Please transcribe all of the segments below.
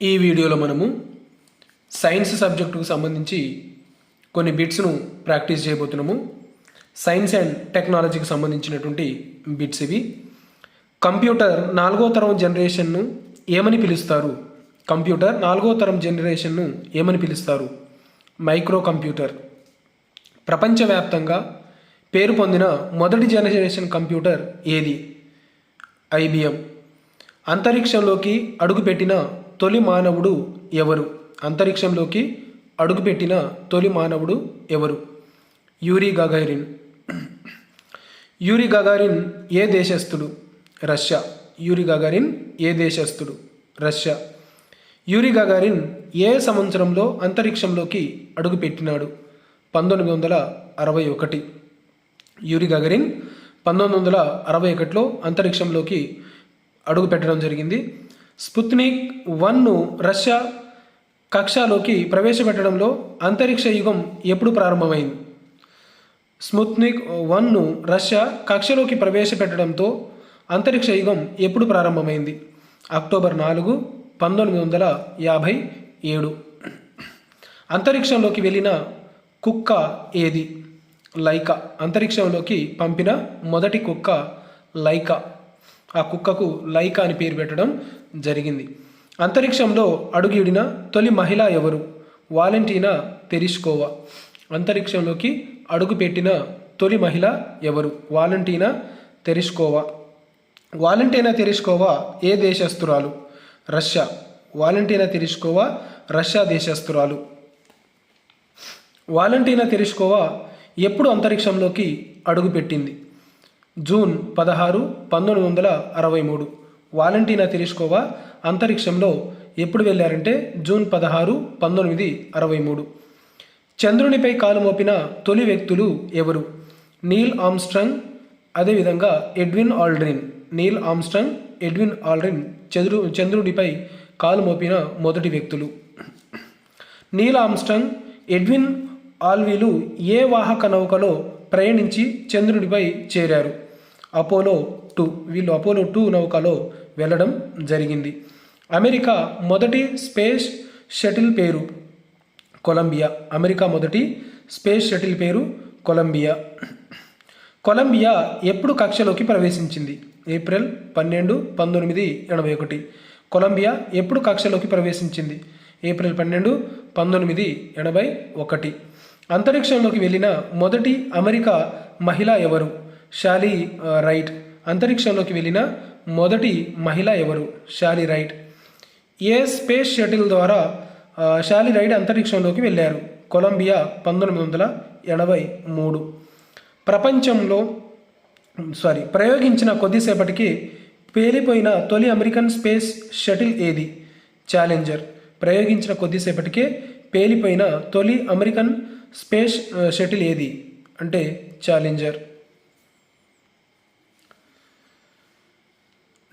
ఈ వీడియోలో మనము సైన్స్ సబ్జెక్టుకు సంబంధించి కొన్ని బిట్స్ను ప్రాక్టీస్ చేయబోతున్నాము. సైన్స్ అండ్ టెక్నాలజీకి సంబంధించినటువంటి బిట్స్ ఇవి. కంప్యూటర్ నాలుగో తరం జనరేషన్ను ఏమని పిలుస్తారు? కంప్యూటర్ నాలుగో తరం జనరేషన్ను ఏమని పిలుస్తారు? మైక్రో కంప్యూటర్ ప్రపంచవ్యాప్తంగా పేరు పొందిన మొదటి జనరేషన్ కంప్యూటర్ ఏది? ఐబిఎం అంతరిక్షంలోకి అడుగుపెట్టిన తొలి మానవుడు ఎవరు? అంతరిక్షంలోకి అడుగుపెట్టిన తొలి మానవుడు ఎవరు? Yuri Gagarin. యూరి గగారిన్ ఏ దేశస్థుడు? రష్యా. యూరి గగారిన్ ఏ దేశస్థుడు? రష్యా. యూరి గగారిన్ ఏ సంవత్సరంలో అంతరిక్షంలోకి అడుగుపెట్టినాడు? పంతొమ్మిది వందల అరవై ఒకటి. యూరి గగరిన్ పంతొమ్మిది వందల అరవై ఒకటిలో అంతరిక్షంలోకి అడుగు పెట్టడం జరిగింది. స్పుత్నిక్ వన్ను రష్యా కక్షలోకి ప్రవేశపెట్టడంలో అంతరిక్ష యుగం ఎప్పుడు ప్రారంభమైంది? స్పుత్నిక్ వన్ను రష్యా కక్షలోకి ప్రవేశపెట్టడంతో అంతరిక్ష యుగం ఎప్పుడు ప్రారంభమైంది? అక్టోబర్ నాలుగు పంతొమ్మిది వందల యాభై ఏడు. అంతరిక్షంలోకి వెళ్ళిన కుక్క ఏది? లైకా. అంతరిక్షంలోకి పంపిన మొదటి కుక్క లైక. ఆ కుక్కకు లైకా అని పేరు పెట్టడం జరిగింది. అంతరిక్షంలో అడుగిడిన తొలి మహిళ ఎవరు? వాలంటీనా తెరిష్కోవా? అంతరిక్షంలోకి అడుగుపెట్టిన తొలి మహిళ ఎవరు? వాలంటీనా తెరిష్కోవా? వాలంటీనా తెరిష్కోవా ఏ దేశస్తురాలు రష్యా. వాలంటీనా తెరిష్కోవా? రష్యా దేశస్తురాలు వాలంటీనా తెరిష్కోవా ఎప్పుడు అంతరిక్షంలోకి అడుగుపెట్టింది? జూన్ పదహారు పంతొమ్మిది వందల అరవై మూడు. వాలంటీనా తెరిష్కోవా అంతరిక్షంలో ఎప్పుడు వెళ్ళారంటే జూన్ పదహారు పంతొమ్మిది అరవై మూడు. చంద్రునిపై కాలు మోపిన తొలి వ్యక్తులు ఎవరు? నీల్ ఆమ్స్ట్రంగ్ అదేవిధంగా Edwin Aldrin. Neil Armstrong Edwin Aldrin Chandru చంద్రుడిపై కాలు మోపిన మొదటి వ్యక్తులు. నీల్ ఆమ్స్ట్రంగ్ ఎడ్విన్ ఆల్వీలు ఏ వాహక నౌకలో ప్రయాణించి చంద్రుడిపై చేరారు? అపోలో టూ వీళ్ళు అపోలో టూ నౌకలో వెళ్ళడం జరిగింది. అమెరికా మొదటి స్పేస్ షటిల్ పేరు కొలంబియా. అమెరికా మొదటి స్పేస్ షటిల్ పేరు కొలంబియా. కొలంబియా ఎప్పుడు కక్షలోకి ప్రవేశించింది? ఏప్రిల్ పన్నెండు పంతొమ్మిది ఎనభై ఒకటి. కొలంబియా ఎప్పుడు కక్షలోకి ప్రవేశించింది? ఏప్రిల్ పన్నెండు పంతొమ్మిది ఎనభై ఒకటి. అంతరిక్షంలోకి వెళ్ళిన మొదటి అమెరికా మహిళ ఎవరు? Sally Ride. అంతరిక్షంలోకి వెళ్ళిన మొదటి మహిళ ఎవరు? Sally Ride. ఏ స్పేస్ షటిల్ ద్వారా షాలి షాలీ రైడ్ అంతరిక్షంలోకి వెళ్ళారు? కొలంబియా పంతొమ్మిది వందల ఎనభై మూడు. ప్రపంచంలో సారీ ప్రయోగించిన కొద్దిసేపటికి పేలిపోయిన తొలి అమెరికన్ స్పేస్ షటిల్ ఏది? ఛాలెంజర్. ప్రయోగించిన కొద్దిసేపటికే పేలిపోయిన తొలి అమెరికన్ స్పేస్ షటిల్ ఏది? అంటే ఛాలెంజర్.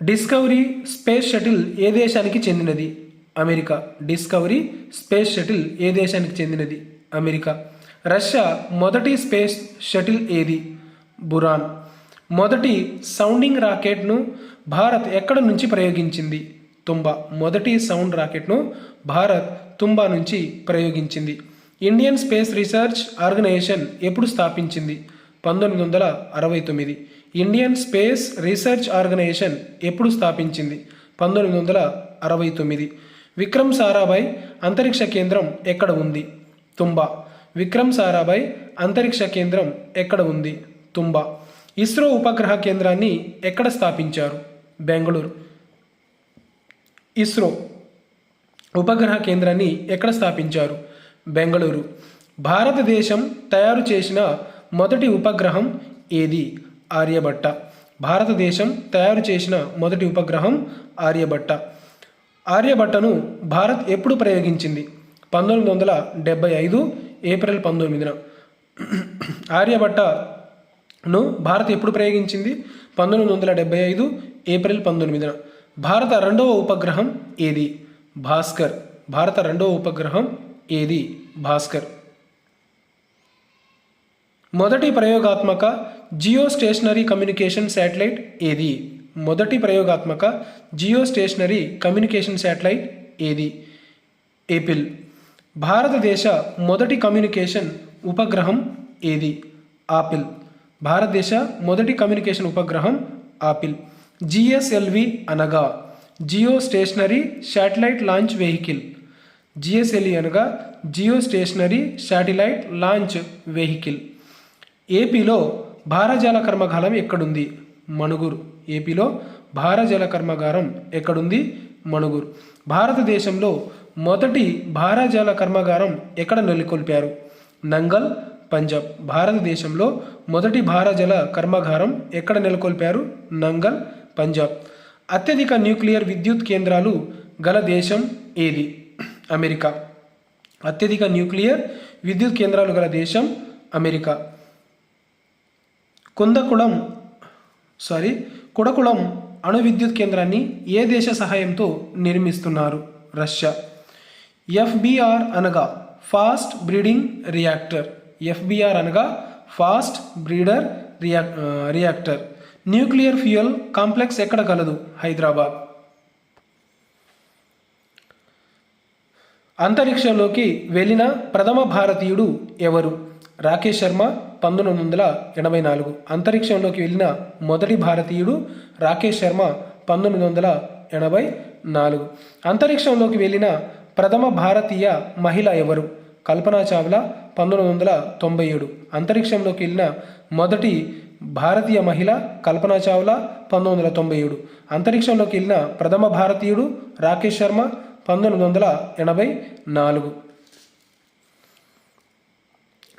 డిస్కవరీ స్పేస్ షటిల్ ఏ దేశానికి చెందినది? అమెరికా. డిస్కవరీ స్పేస్ షటిల్ ఏ దేశానికి చెందినది? అమెరికా. రష్యా మొదటి స్పేస్ షటిల్ ఏది? బురాన్. మొదటి సౌండింగ్ రాకెట్ను భారత్ ఎక్కడ నుంచి ప్రయోగించింది? తుంబా. మొదటి సౌండ్ రాకెట్ను భారత్ తుంబా నుంచి ప్రయోగించింది. ఇండియన్ స్పేస్ రీసెర్చ్ ఆర్గనైజేషన్ ఎప్పుడు స్థాపించింది? పంతొమ్మిది వందల అరవై తొమ్మిది. ఇండియన్ స్పేస్ రీసెర్చ్ ఆర్గనైజేషన్ ఎప్పుడు స్థాపించింది? పంతొమ్మిది వందల అరవై తొమ్మిది. విక్రమ్ సారాభాయ్ అంతరిక్ష కేంద్రం ఎక్కడ ఉంది? తుంబా. విక్రమ్ సారాభాయ్ అంతరిక్ష కేంద్రం ఎక్కడ ఉంది? తుంబా. ఇస్రో ఉపగ్రహ కేంద్రాన్ని ఎక్కడ స్థాపించారు? బెంగళూరు. ఇస్రో ఉపగ్రహ కేంద్రాన్ని ఎక్కడ స్థాపించారు? బెంగళూరు. భారతదేశం తయారు చేసిన మొదటి ఉపగ్రహం ఏది? ఆర్యభట్ట. భారతదేశం తయారు చేసిన మొదటి ఉపగ్రహం ఆర్యభట్ట. ఆర్యభట్టను భారత్ ఎప్పుడు ప్రయోగించింది? పంతొమ్మిది వందల డెబ్బై ఐదు ఏప్రిల్ పంతొమ్మిదిన. ఆర్యభట్టను భారత్ ఎప్పుడు ప్రయోగించింది? పంతొమ్మిది వందల డెబ్బై ఐదు ఏప్రిల్ పంతొమ్మిదిన. భారత రెండవ ఉపగ్రహం ఏది? భాస్కర్. భారత రెండవ ఉపగ్రహం ఏది? భాస్కర్. మొదటి ప్రయోగాత్మక జియో స్టేషనరీ కమ్యూనికేషన్ శాటిలైట్ ఏది? మొదటి ప్రయోగాత్మక జియో స్టేషనరీ కమ్యూనికేషన్ శాటిలైట్ ఏది? ఏపిల్. భారతదేశ మొదటి కమ్యూనికేషన్ ఉపగ్రహం ఏది? ఆపిల్. భారతదేశ మొదటి కమ్యూనికేషన్ ఉపగ్రహం ఆపిల్. జిఎస్ఎల్వి అనగా geo stationary satellite launch vehicle. GSLV అనగా geo stationary satellite launch vehicle. ఏపీలో భారజల కర్మాగారం ఎక్కడుంది? మణుగురు. ఏపీలో భారజల కర్మాగారం ఎక్కడుంది? మణుగురు. భారతదేశంలో మొదటి భారజల కర్మాగారం ఎక్కడ నెలకొల్పారు? నంగల్ పంజాబ్. భారతదేశంలో మొదటి భారజల కర్మాగారం ఎక్కడ నెలకొల్పారు? నంగల్ పంజాబ్. అత్యధిక న్యూక్లియర్ విద్యుత్ కేంద్రాలు గల దేశం ఏది? అమెరికా. అత్యధిక న్యూక్లియర్ విద్యుత్ కేంద్రాలు గల దేశం అమెరికా. కుందకుళం సారీ కుడకుళం అణు విద్యుత్ కేంద్రాన్ని ఏ దేశ సహాయంతో నిర్మిస్తున్నారు? రష్యా. ఎఫ్బిఆర్ అనగా ఫాస్ట్ బ్రీడింగ్ రియాక్టర్. ఎఫ్బిఆర్ అనగా fast breeder Riya reactor. Nuclear fuel complex ఎక్కడ కలదు? హైదరాబాద్. అంతరిక్షంలోకి వెళ్ళిన ప్రథమ భారతీయుడు ఎవరు? రాకేష్ శర్మ పంతొమ్మిది వందల ఎనభై నాలుగు. అంతరిక్షంలోకి వెళ్ళిన మొదటి భారతీయుడు రాకేష్ శర్మ పంతొమ్మిది వందల ఎనభై నాలుగు. అంతరిక్షంలోకి వెళ్ళిన ప్రథమ భారతీయ మహిళ ఎవరు? కల్పనా చావ్లా పంతొమ్మిది వందల తొంభై ఏడు. అంతరిక్షంలోకి వెళ్ళిన మొదటి భారతీయ మహిళ కల్పనా చావ్లా పంతొమ్మిది వందల తొంభై ఏడు. అంతరిక్షంలోకి వెళ్ళిన ప్రథమ భారతీయుడు రాకేష్ శర్మ పంతొమ్మిది వందల ఎనభై నాలుగు.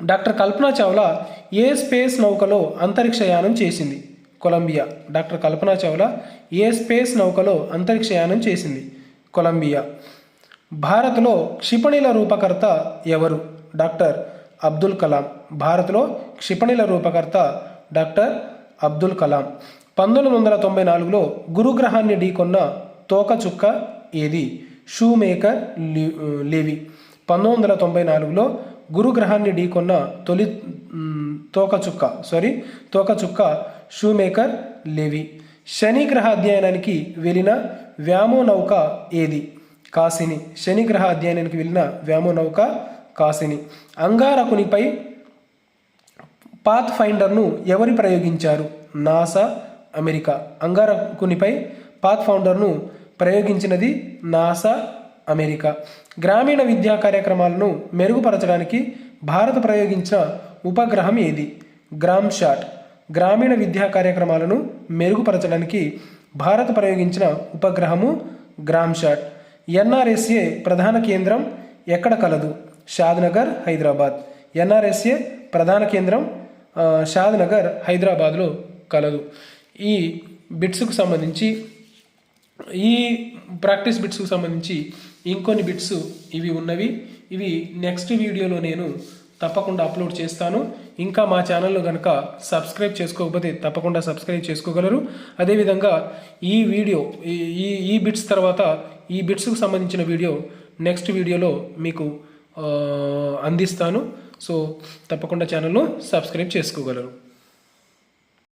డాక్టర్ కల్పనా చావ్లా ఏ స్పేస్ నౌకలో అంతరిక్షయానం చేసింది? కొలంబియా. డాక్టర్ కల్పనా చావ్లా ఏ స్పేస్ నౌకలో అంతరిక్షయానం చేసింది? కొలంబియా. భారత్లో క్షిపణిల రూపకర్త ఎవరు? డాక్టర్ అబ్దుల్ కలాం. భారత్లో క్షిపణిల రూపకర్త డాక్టర్ అబ్దుల్ కలాం. పంతొమ్మిది వందల తొంభై నాలుగులో గురుగ్రహాన్ని ఢీకొన్న తోకచుక్క ఏది? Shoemaker Levy. పంతొమ్మిది వందల తొంభై నాలుగులో గురుగ్రహాన్ని ఢీకొన్న తొలి తోకచుక్క సారీ తోకచుక్క షూ మేకర్ లేవి. శని గ్రహ అధ్యయనానికి వెళ్ళిన వ్యామో నౌక ఏది? కాసిని శని గ్రహ అధ్యయనానికి వెళ్ళిన వ్యామో నౌక కాసిని అంగారకునిపై పాత్ ఫైండర్ను ఎవరు ప్రయోగించారు? NASA America. అంగారకునిపై పాత్ ఫౌండర్ను ప్రయోగించినది నాసా అమెరికా. గ్రామీణ విద్యా కార్యక్రమాలను మెరుగుపరచడానికి భారత్ ప్రయోగించిన ఉపగ్రహం ఏది? గ్రామ్ షాట్. గ్రామీణ విద్యా కార్యక్రమాలను మెరుగుపరచడానికి భారత్ ప్రయోగించిన ఉపగ్రహము గ్రామ్ షాట్. ఎన్ఆర్ఎస్ఏ ప్రధాన కేంద్రం ఎక్కడ కలదు? షాద్నగర్ హైదరాబాద్. ఎన్ఆర్ఎస్ఏ ప్రధాన కేంద్రం షాద్నగర్ హైదరాబాద్లో కలదు. ఈ బిట్స్కు సంబంధించి ఈ ప్రాక్టీస్ బిట్స్కు సంబంధించి ఇంకొన్ని బిట్స్ ఇవి ఉన్నవి. ఇవి నెక్స్ట్ వీడియోలో నేను తప్పకుండా అప్లోడ్ చేస్తాను. ఇంకా మా ఛానల్లో కనుక సబ్స్క్రైబ్ చేసుకోకపోతే తప్పకుండా సబ్స్క్రైబ్ చేసుకోగలరు. అదేవిధంగా ఈ వీడియో ఈ ఈ- బిట్స్ తర్వాత ఈ బిట్స్కు సంబంధించిన వీడియో నెక్స్ట్ వీడియోలో మీకు అందిస్తాను. సో తప్పకుండా ఛానల్ను సబ్స్క్రైబ్ చేసుకోగలరు.